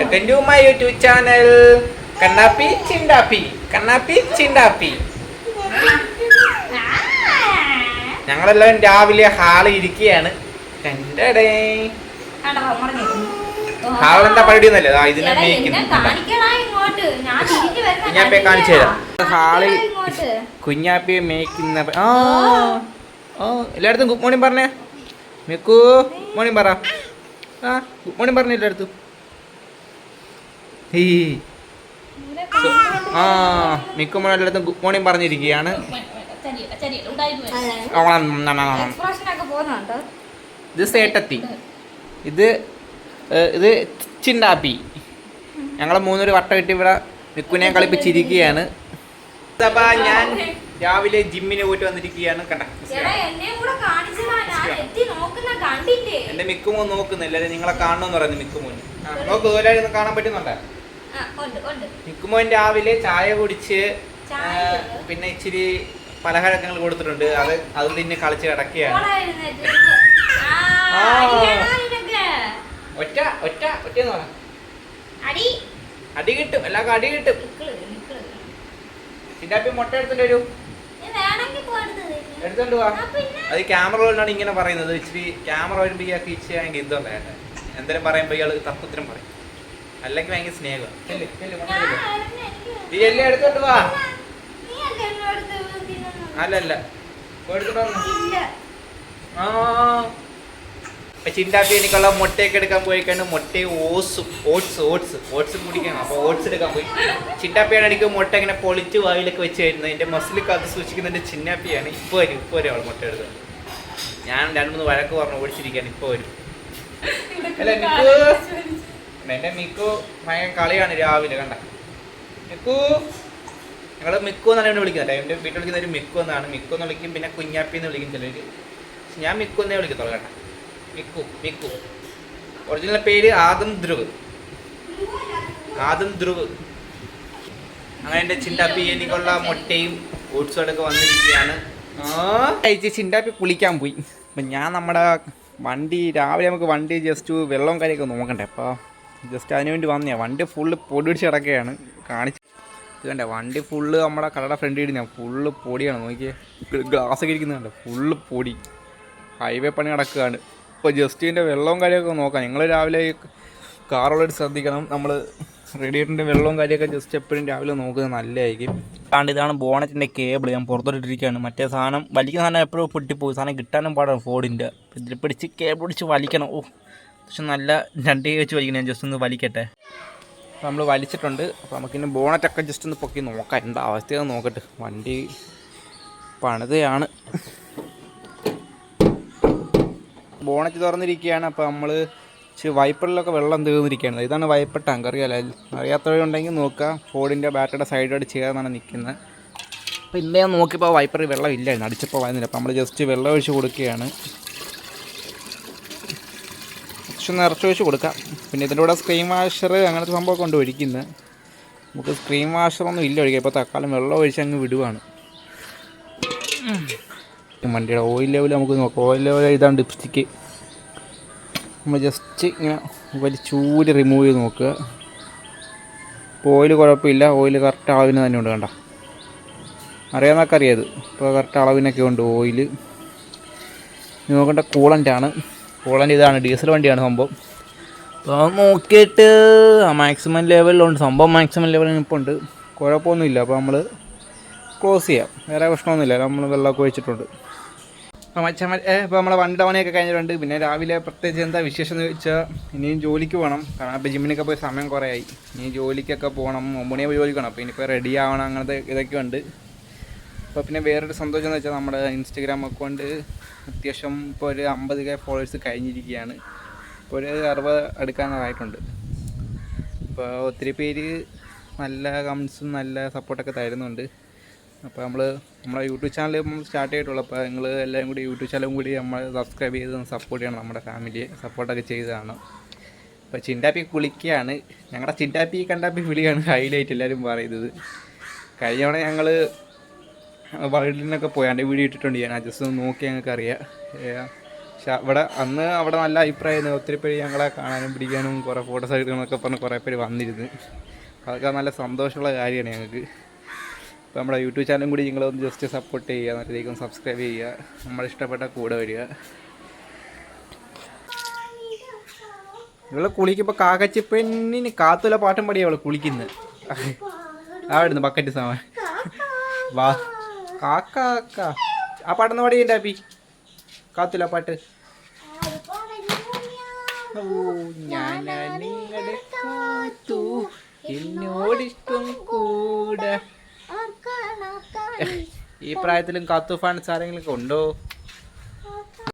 Welcome to my YouTube channel Kannappi Chindappi Kannappi ചിണ്ടാപ്പി ഞങ്ങളെല്ലാം രാവിലെ ഹാളിൽ ഇരിക്കുകയാണ്. ഹാളിൽ എന്താ പരിപാടിയൊന്നല്ലേ ഇതിനെ കുഞ്ഞാപ്പിയെ കാണിച്ചു തരാം. ഹാളിൽ കുഞ്ഞാപ്പിയെ മേയ്ക്കുന്ന ആ. ഓ എല്ലായിടത്തും ഗുഡ് മോർണിംഗ് പറഞ്ഞേ. മിക്കു ഗുഡ് മോർണിംഗ് പറ. ആ ഗുഡ് മോർണിംഗ് പറഞ്ഞു എല്ലായിടത്തും. ഹീ. ആ മിക്കു മോൻ എല്ലായിടത്തും ഗുഡ് മോർണിംഗ് പറഞ്ഞിരിക്കുകയാണ്. ഇത് സേട്ടത്തി. ഇത് ഇത് ചിണ്ടാപ്പി. ഞങ്ങളെ മൂന്നൊരു വട്ടം ഇട്ട് ഇവിടെ മിക്കുനെ കളിപ്പിച്ചിരിക്കുകയാണ്. അപ്പൊ ഞാൻ രാവിലെ ജിമ്മിന് പോയിട്ട് വന്നിരിക്കുകയാണ് കണ്ട. എന്റെ മിക്കുമോ നോക്കുന്നില്ല. നിങ്ങളെ കാണണമെന്ന് പറയുന്നു മിക്കുമോ നോക്കുക നോക്ക് കാണാൻ പറ്റുന്നുണ്ടോ? മിക്കുമോൻ രാവിലെ ചായ കുടിച്ച്? പിന്നെ ഇച്ചിരി പലഹാരങ്ങൾ കൊടുത്തിട്ടുണ്ട്. അത് അത് പിന്നെ കളിച്ച് കിടക്കുകയാണ്. ഒറ്റ? ഒറ്റ ഒറ്റ അടി. അടി കിട്ടും. എല്ലാവർക്കും അടി കിട്ടും. ചിണ്ടാപ്പി മുട്ട എടുത്തിട്ട് വരൂ. എടുത്തോണ്ട് വാ. ആ, പിന്നെ? അത് ക്യാമറ കൊണ്ടാണ് ഇങ്ങനെ പറയുന്നത്. ഇച്ചിരി ക്യാമറ വരുമ്പോ ഇയാൾക്ക് ഇച്ചിരി ഇതുണ്ടായിട്ട് എന്തെങ്കിലും പറയുമ്പോൾ ഇയാൾ തത്വത്തിനും പറയും. അല്ലെങ്കിൽ ഭയങ്കര സ്നേഹം. ഈ എല്ലാം വാ. നീ ചിന്താപ്പി എനിക്കുള്ള മുട്ടയൊക്കെ എടുക്കാൻ പോയി കഴിഞ്ഞാൽ മുട്ടയും ഓട്സും ഓട്സ് ഓട്സ് ഓട്സ് കുടിക്കണം. അപ്പൊ ഓട്സ് എടുക്കാൻ പോയി. ചിന്താപ്പിയാണ് എനിക്ക് മുട്ട ഇങ്ങനെ പൊളിച്ച് വായിലൊക്കെ വെച്ച് തരുന്നത്. എന്റെ മസിൽ കാത്ത് സൂക്ഷിക്കുന്ന എന്റെ ചിന്നാപ്പിയാണ്. ഇപ്പൊ വരും ഇപ്പൊ വരും അവൾ മുട്ട എടുത്തത് ഞാൻ രണ്ട് മൂന്ന് വഴക്ക് പറഞ്ഞു ഓടിച്ചിരിക്കുകയാണ്. ഇപ്പൊ വരും. അല്ല എന്റെ മിക്കു ഭയങ്കര കളിയാണ് രാവിലെ കണ്ട. മിക്കു ഞങ്ങൾ മിക്കു എന്നാണ് ഇവിടെ വിളിക്കുന്നത്. എന്റെ വീട്ടിൽ വിളിക്കുന്ന ഒരു മിക്കു എന്നാണ്. മിക്കു എന്ന് വിളിക്കും പിന്നെ കുഞ്ഞാപ്പി എന്ന് വിളിക്കും ചിലർ ഞാൻ മിക്കു എന്നേ വിളിക്കത്തുള്ളൂ കേട്ടോ മിക്കു മിക്കു. ഒറിജിനൽ പേര് ആദം ധ്രുവ്. ആദം ധ്രുവ്. അങ്ങനെ എന്റെ ചിണ്ടാപ്പി എനിക്കുള്ള മുട്ടയും ഓട്സും അടക്കം വന്നിരിക്കുകയാണ്. കഴിച്ച് ചിണ്ടാപ്പി കുളിക്കാൻ പോയി. അപ്പം ഞാൻ നമ്മുടെ വണ്ടി രാവിലെ നമുക്ക് വണ്ടി ജസ്റ്റ് വെള്ളവും കാര്യമൊക്കെ നോക്കണ്ടേ? അപ്പോൾ ജസ്റ്റ് അതിന് വേണ്ടി വന്നേ വണ്ടി ഫുള്ള് പൊടി പിടിച്ച് കിടക്കുകയാണ്. കാണിച്ച് ഇത് കണ്ടേ? വണ്ടി ഫുള്ള് നമ്മുടെ കടയുടെ ഫ്രണ്ട് ഇടുന്ന ഫുള്ള് പൊടിയാണ്. നോക്കിയേ. ഗ്ലാസ് ഒക്കെ ഇരിക്കുന്നുണ്ട് ഫുള്ള് പൊടി. ഹൈവേ പണി നടക്കുകയാണ്. ഇപ്പോൾ ജസ്റ്റ് ഇതിന്റെ വെള്ളവും കാര്യമൊക്കെ നോക്കാം. ഞങ്ങൾ രാവിലെ കാറുള്ളവർ ശ്രദ്ധിക്കണം. നമ്മൾ റേഡിയേറ്ററിന്റെ വെള്ളവും കാര്യമൊക്കെ ജസ്റ്റ് എപ്പോഴും രാവിലെ നോക്കുന്നത് നല്ലതായിരിക്കും. കാരണം ഇതാണ് ബോണറ്റിന്റെ കേബിൾ ഞാൻ പുറത്തോട്ടിട്ടിരിക്കുകയാണ്. മറ്റേ സാധനം വലിക്കുന്ന സാധനം എപ്പോഴും പൊട്ടിപ്പോയി. സാധനം കിട്ടാനും പാടാണ് ഫോഡിന്റെ ഇതിൽ പിടിച്ച് കേബിൾ പിടിച്ച് വലിക്കണം. ഓ. പക്ഷെ നല്ല രണ്ട് വെച്ച് വലിക്കണം. ഞാൻ ജസ്റ്റ് ഒന്ന് വലിക്കട്ടെ. അപ്പോൾ നമ്മൾ വലിച്ചിട്ടുണ്ട്. അപ്പോൾ നമുക്കിനി ബോണറ്റൊക്കെ ജസ്റ്റ് ഒന്ന് പൊക്കി നോക്കാം. എന്താ അവസ്ഥയെന്ന് നോക്കട്ടെ. വണ്ടി പണിതയാണ്. ബോണറ്റ് തുറന്നിരിക്കുകയാണ്. അപ്പോൾ നമ്മൾ വൈപ്പറിലൊക്കെ വെള്ളം തീർന്നിരിക്കുകയാണ്. ഇതാണ് വൈപ്പർ ടാങ്ക്. അറിയാലോ? അറിയാത്തവരുണ്ടെങ്കിൽ നോക്കുക ഫോഡിന്റെ ബാറ്ററിയുടെ സൈഡോട് ചേർന്നാണ് നിൽക്കുന്നത്. അപ്പോൾ ഇന്നേ നോക്കിയപ്പോൾ വൈപ്പറിൽ വെള്ളം ഇല്ലായിരുന്നു അടിച്ചപ്പോൾ വരുന്നില്ല അപ്പോൾ നമ്മൾ ജസ്റ്റ് വെള്ളം ഒഴിച്ച് കൊടുക്കുകയാണ്. കുറച്ച് നിറച്ച് വെച്ച് കൊടുക്കാം. പിന്നെ ഇതിന്റെ കൂടെ സ്ക്രീൻ വാഷർ അങ്ങനത്തെ സംഭവം കൊണ്ട് ഒഴിക്കുന്നത് നമുക്ക് സ്ക്രീൻ വാഷറൊന്നും ഇല്ല ഒഴിക്കുക ഇപ്പോൾ തക്കാലം വെള്ളം ഒഴിച്ച് അങ്ങ് വിടുവാണ്. വണ്ടിയുടെ ഓയിൽ ലെവൽ നമുക്ക് നോക്കാം. ഓയിൽ ലെവൽ ഇതാണ് ഡിപ്സ്റ്റിക്ക് നമ്മൾ ജസ്റ്റ് ഇങ്ങനെ വലിച്ചൂരി റിമൂവ് ചെയ്ത് നോക്കുക. ഇപ്പോൾ ഓയിൽ കുഴപ്പമില്ല. ഓയിൽ കറക്റ്റ് അളവിന് തന്നെ ഉണ്ട് കണ്ട. അറിയാമെന്നൊക്കെ അറിയാത് ഇപ്പോൾ കറക്റ്റ് അളവിനൊക്കെ ഉണ്ട് ഓയിൽ നോക്കേണ്ട കൂളന്റാണ് കൂളന്റ് ഇതാണ് ഡീസൽ വണ്ടിയാണ് സംഭവം. അപ്പോൾ നോക്കിയിട്ട് മാക്സിമം ലെവലിലുണ്ട് സംഭവം മാക്സിമം ലെവലിന് ഇപ്പോൾ ഉണ്ട്. കുഴപ്പമൊന്നുമില്ല. അപ്പോൾ നമ്മൾ ക്ലോസ് ചെയ്യാം. വേറെ പ്രശ്നമൊന്നുമില്ല. നമ്മൾ വെള്ളമൊക്കെ ഒഴിച്ചിട്ടുണ്ട്. അപ്പോൾ മച്ച ഇപ്പോൾ നമ്മളെ വണ്ടി തവണയൊക്കെ കഴിഞ്ഞിട്ടുണ്ട്. പിന്നെ രാവിലെ പ്രത്യേകിച്ച് എന്താ വിശേഷം എന്ന് വെച്ചാൽ ഇനിയും ജോലിക്ക് പോകണം. കാരണം ഇപ്പോൾ ജിമ്മിനൊക്കെ പോയി സമയം കുറേ ആയി ഇനി ജോലിക്കൊക്കെ പോകണം. ഒമ്പണിയെ പോയി ജോലിക്കണം അപ്പോൾ ഇനിയിപ്പോൾ റെഡി ആവണം അങ്ങനത്തെ ഇതൊക്കെ ഉണ്ട്. അപ്പോൾ പിന്നെ വേറൊരു സന്തോഷം എന്ന് വെച്ചാൽ നമ്മുടെ ഇൻസ്റ്റഗ്രാം അക്കൗണ്ട് അത്യാവശ്യം ഇപ്പോൾ ഒരു അമ്പത് കെ ഫോളോവേഴ്സ് കഴിഞ്ഞിരിക്കുകയാണ്. ഇപ്പോൾ ഒരു അറുപത് അടുക്കാനായിട്ടുണ്ട്. അപ്പോൾ ഒത്തിരി പേര് നല്ല കമൻസും നല്ല സപ്പോർട്ടൊക്കെ തരുന്നുണ്ട്. അപ്പോൾ നമ്മൾ നമ്മുടെ യൂട്യൂബ് ചാനൽ നമ്മൾ സ്റ്റാർട്ട് ചെയ്തിട്ടുള്ളൂ. അപ്പോൾ നിങ്ങൾ എല്ലാവരും കൂടി യൂട്യൂബ് ചാനലും കൂടി നമ്മൾ സബ്സ്ക്രൈബ് ചെയ്ത് സപ്പോർട്ട് ചെയ്യണം നമ്മുടെ ഫാമിലിയെ സപ്പോർട്ടൊക്കെ ചെയ്തതാണ്. ഇപ്പോൾ ചിണ്ടാപ്പി കുളിക്കുകയാണ്. ഞങ്ങളുടെ ചിണ്ടാപ്പി കണ്ടാപ്പി വിളിയാണ്. ഹൈലൈറ്റ് എല്ലാവരും പറയുന്നത്. കഴിഞ്ഞ ഞങ്ങൾ വയലിനൊക്കെ പോയി. എന്റെ വീഡിയോ ഇട്ടിട്ടുണ്ട് ഞാൻ. ജസ്റ്റ് ഒന്ന് നോക്കി ഞങ്ങൾക്ക് അറിയാം. പക്ഷെ അവിടെ അന്ന് അവിടെ നല്ല അഭിപ്രായമായിരുന്നു. ഒത്തിരി പേര് ഞങ്ങളെ കാണാനും പിടിക്കാനും കുറേ ഫോട്ടോസ് എടുക്കണമെന്നൊക്കെ പറഞ്ഞ് കുറേ പേര് വന്നിരുന്നു. അതൊക്കെ നല്ല സന്തോഷമുള്ള കാര്യമാണ് ഞങ്ങൾക്ക്. അപ്പോൾ നമ്മുടെ യൂട്യൂബ് ചാനലും കൂടി നിങ്ങളൊന്ന് ജസ്റ്റ് സപ്പോർട്ട് ചെയ്യുക. എന്നിട്ടേക്കും സബ്സ്ക്രൈബ് ചെയ്യുക. നമ്മുടെ ഇഷ്ടപ്പെട്ട കൂടെ വരിക. ഇവൾ കുളിക്കുമ്പോൾ കാക്കച്ചി കാത്തുല പാട്ടും പാടിയാണ് അവൾ കുളിക്കുന്നത് അവിടുന്ന് ബക്കറ്റ് സാമാൻ. വാ. കാക്ക കാക്ക. ആ പാട്ടൊന്ന് പാടി എന്റെ അപ്പി കാത്തുല പാട്ട്. ഓ ഞാനാ നിങ്ങളുടെ കാത്തു. എന്നോടിഷ്ടം കൂടെ. ഈ പ്രായത്തിലും കാത്തു ഫാൻസ് ആരെങ്കിലും ഉണ്ടോ?